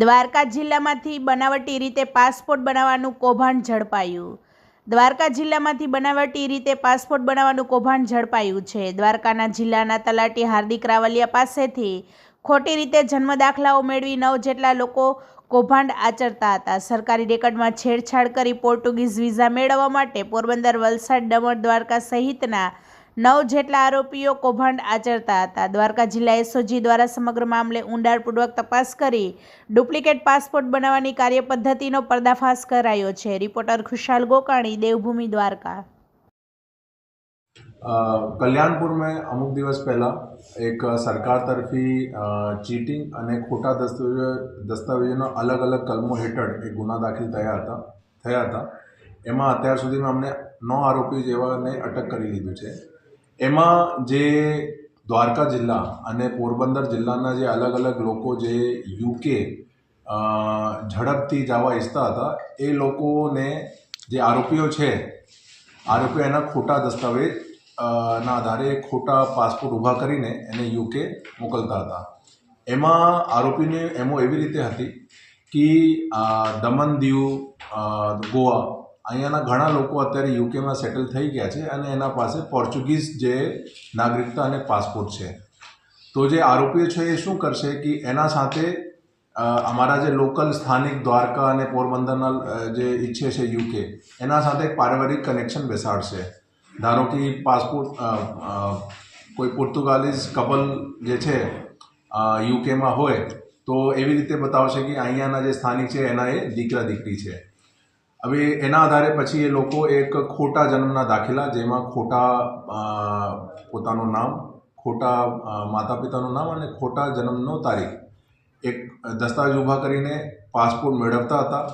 દ્વારકા જિલ્લામાંથી બનાવટી રીતે પાસપોર્ટ બનાવવાનું કૌભાંડ ઝડપાયું. દ્વારકા જિલ્લામાંથી બનાવટી રીતે પાસપોર્ટ બનાવવાનું કૌભાંડ ઝડપાયું છે. દ્વારકાના જિલ્લાના તલાટી હાર્દિક રાવલિયા પાસેથી ખોટી રીતે જન્મ દાખલાઓ મેળવી નવ જેટલા લોકો કૌભાંડ આચરતા હતા. સરકારી રેકર્ડમાં છેડછાડ કરી પોર્ટુગીઝ વિઝા મેળવવા માટે પોરબંદર, વલસાડ દમણ દ્વારકા સહિતના નવ જેટલા આરોપીઓ કૌભાંડ આચરતા હતા. દ્વારકા જિલ્લા એસઓજી દ્વારા સમગ્ર મામલે ઊંડાણપૂર્વક તપાસ કરી ડુપ્લિકેટ પાસપોર્ટ બનાવવાની કાર્યપદ્ધતિનો પર્દાફાશ કરાયો છે. રિપોર્ટર ખુશાલ ગોકાણી, દેવભૂમિ દ્વારકા. કલ્યાણપુર મેં અમુક દિવસ પહેલાં એક સરકાર તરફી ચીટિંગ અને ખોટા દસ્તાવેજો દસ્તાવેજોના અલગ અલગ કલમો હેઠળ એક ગુના દાખલ થયા હતા થયા હતા. એમાં અત્યાર સુધીમાં અમને નવ આરોપી જેવાને અટક કરી લીધું છે. એમાં જે દ્વારકા જિલ્લા અને પોરબંદર જિલ્લાના જે અલગ અલગ લોકો જે યુકે ઝડપથી જવા ઈચ્છતા હતા, એ લોકોને જે આરોપીઓ છે, આરોપીઓ એના ખોટા દસ્તાવેજ ના આધારે ખોટા પાસપોર્ટ ઊભા કરીને એને યુકે મોકલતા હતા. એમાં આરોપીની એમો એવી રીતે હતી કે દમન દીવ ગોવા અહીંયાના ઘણા લોકો અત્યારે યુકેમાં સેટલ થઈ ગયા છે અને એના પાસે પોર્ચુગીઝ જે નાગરિકતા અને પાસપોર્ટ છે. તો જે આરોપીઓ છે એ શું કરશે કે એના સાથે અમારા જે લોકલ સ્થાનિક દ્વારકા અને પોરબંદરના જે ઈચ્છે છે યુકે, એના સાથે એક પારિવારિક કનેક્શન બેસાડશે. ધારો કે પાસપોર્ટ કોઈ પોર્તુગાલીઝ કપલ જે છે યુકેમાં હોય, તો એવી રીતે બતાવશે કે અહીંયાના જે સ્થાનિક છે એના એ દીકરા દીકરી છે. હવે એના આધારે પછી એ લોકો એક ખોટા જન્મના દાખલા જેમાં ખોટા પોતાનું નામ ખોટા માતા પિતાનું નામ અને ખોટા જન્મનો તારીખ એક દસ્તાવેજ ઊભા કરીને પાસપોર્ટ મેળવતા હતા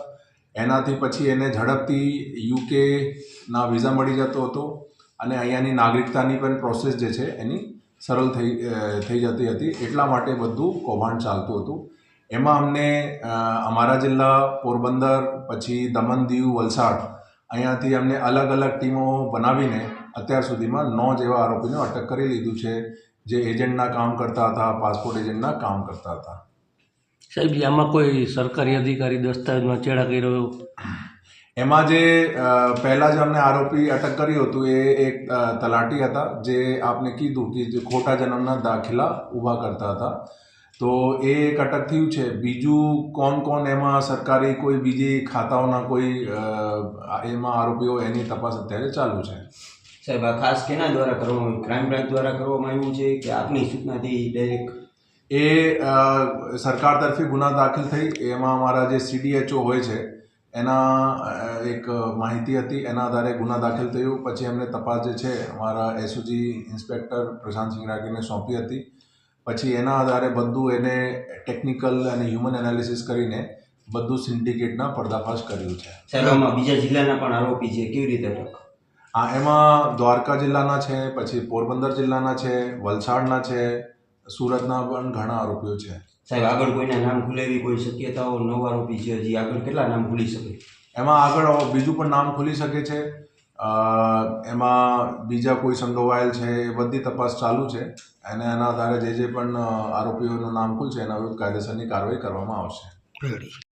એનાથી પછી એને ઝડપથી યુકેના વિઝા મળી જતો હતો અને અહીંયાની નાગરિકતાની પણ પ્રોસેસ જે છે એની સરળ થઈ થઈ જતી હતી એટલા માટે બધું કૌભાંડ ચાલતું હતું। એમાં અમને અમારા જિલ્લા પોરબંદર પછી દમણ દીવ વલસાડ અહીંયાથી અમને અલગ અલગ ટીમો બનાવીને અત્યાર સુધીમાં નો જેવા આરોપીને અટક કરી લીધું છે જે એજન્ટના કામ કરતા હતા પાસપોર્ટ એજન્ટના કામ કરતા હતા. સાહેબ આમાં કોઈ સરકારી અધિકારી દસ્તાવેજમાં ચેડા કર્યો? એમાં જે પહેલાં જ જે અમને આરોપી અટક કર્યું હતું એ એક તલાટી હતા જે આપને કીધું કે જે ખોટા જન્મના દાખલા ઊભા કરતા હતા. તો એ એક અટક થયું છે. બીજું કોણ કોણ એમાં સરકારી કોઈ બીજી ખાતાઓના કોઈ એમાં આરોપીઓ એની તપાસ અત્યારે ચાલુ છે. સાહેબ આ ખાસ કેના દ્વારા કરવામાં ક્રાઇમ બ્રાન્ચ દ્વારા કરવામાં આવ્યું છે કે આપની સૂચનાથી ડાયરેક્ટ એ સરકાર તરફી ગુના દાખલ થઈ. એમાં અમારા જે સીડીએચઓ હોય છે એના એક માહિતી હતી. એના આધારે ગુના દાખલ થયું. પછી એમને તપાસ જે છે અમારા એસઓજી ઇન્સ્પેક્ટર પ્રશાંત સિંગ રાગીને સોંપી હતી. પછી એના આધારે બધું એને ટેકનિકલ અને હ્યુમન એનાલિસિસ કરીને બધું સિન્ડિકેટના પર્દાફાશ કર્યું છે. સાહેબ બીજા જિલ્લાના પણ આરોપી છે. કેવી રીતે હા એમાં દ્વારકા જિલ્લાના છે પછી પોરબંદર જિલ્લાના છે વલસાડના છે સુરતના પણ ઘણા આરોપીઓ છે. સાહેબ આગળ કોઈના નામ ખુલે એવી કોઈ શક્યતાઓ નવ આરોપી છે હજી આગળ કેટલા નામ ખુલી શકે? એમાં આગળ બીજું પણ નામ ખુલી શકે છે. એમાં બીજા કોઈ સંડોવાયેલ છે એ બધી તપાસ ચાલુ છે. અને એના આધારે જે જે પણ આરોપીઓનું નામ ખુલશે એના વિરુદ્ધ કાયદેસરની કાર્યવાહી કરવામાં આવશે.